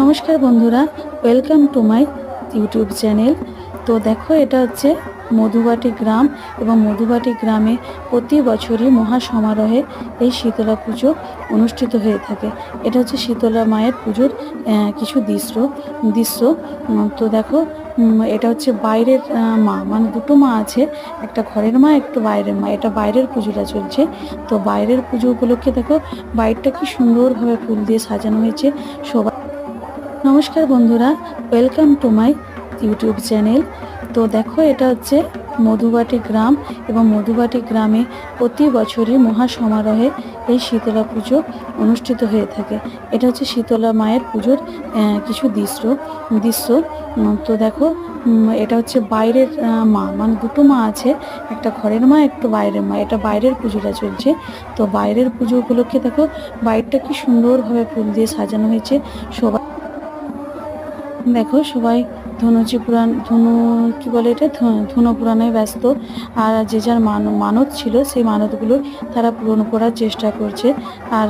নমস্কার বন্ধুরা welcome to my YouTube channel তো দেখো, এটা হচ্ছে মধুবাটি গ্রাম এবং মধুবাটি গ্রামে প্রতি বছরই মহা সমারোহে এই শীতলা পুজো অনুষ্ঠিত হয়ে থাকে। এটা হচ্ছে শীতলা মায়ের পুজোর কিছু দৃশ্য দৃশ্য। তো দেখো এটা হচ্ছে বাইরের মা মানে দুটো মা আছে, একটা ঘরের মা, একটু বাইরের মা। এটা বাইরের পুজোটা চলছে। তো বাইরের পুজো উপলক্ষে দেখো, বাইরটা কি সুন্দরভাবে ফুল দিয়ে সাজানো হয়েছে। সবাই নমস্কার বন্ধুরা welcome to my YouTube channel তো দেখো, এটা হচ্ছে মধুবাটি গ্রাম এবং মধুবাটি গ্রামে প্রতি বছরই মহা সমারোহে এই শীতলা পুজো অনুষ্ঠিত হয়ে থাকে। এটা হচ্ছে শীতলা মায়ের পুজোর কিছু দৃশ্য দৃশ্য। তো দেখো এটা হচ্ছে বাইরের মা মানে দুটো মা আছে, একটা ঘরের মা, একটু বাইরের মা। এটা বাইরের পুজোটা চলছে। তো বাইরের পুজো উপলক্ষে দেখো, বাইরটা কি সুন্দরভাবে ফুল দিয়ে সাজানো হয়েছে। সবাই দেখো সবাই ধনুচি পুরাণ, ধনু কি বলে এটা? ধনু পুরাণে ব্যস্ত। আর যে যার মান, মানত ছিল, সেই মানতগুলো তারা পূরণ করার চেষ্টা করছে। আর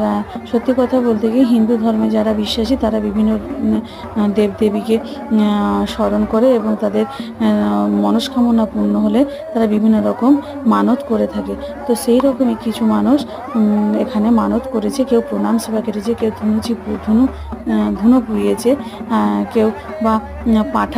সত্যি কথা বলতে গিয়ে হিন্দু ধর্মে যারা বিশ্বাসী, তারা বিভিন্ন দেবদেবীকে স্মরণ করে এবং তাদের মনস্কামনা পূর্ণ হলে তারা বিভিন্ন রকম মানত করে থাকে। তো সেই রকমই কিছু মানুষ এখানে মানত করেছে। কেউ প্রণাম সেবা কেটেছে, কেউ ধনুচি ধনু ধনু পুড়িয়েছে কেউ বা পাঠা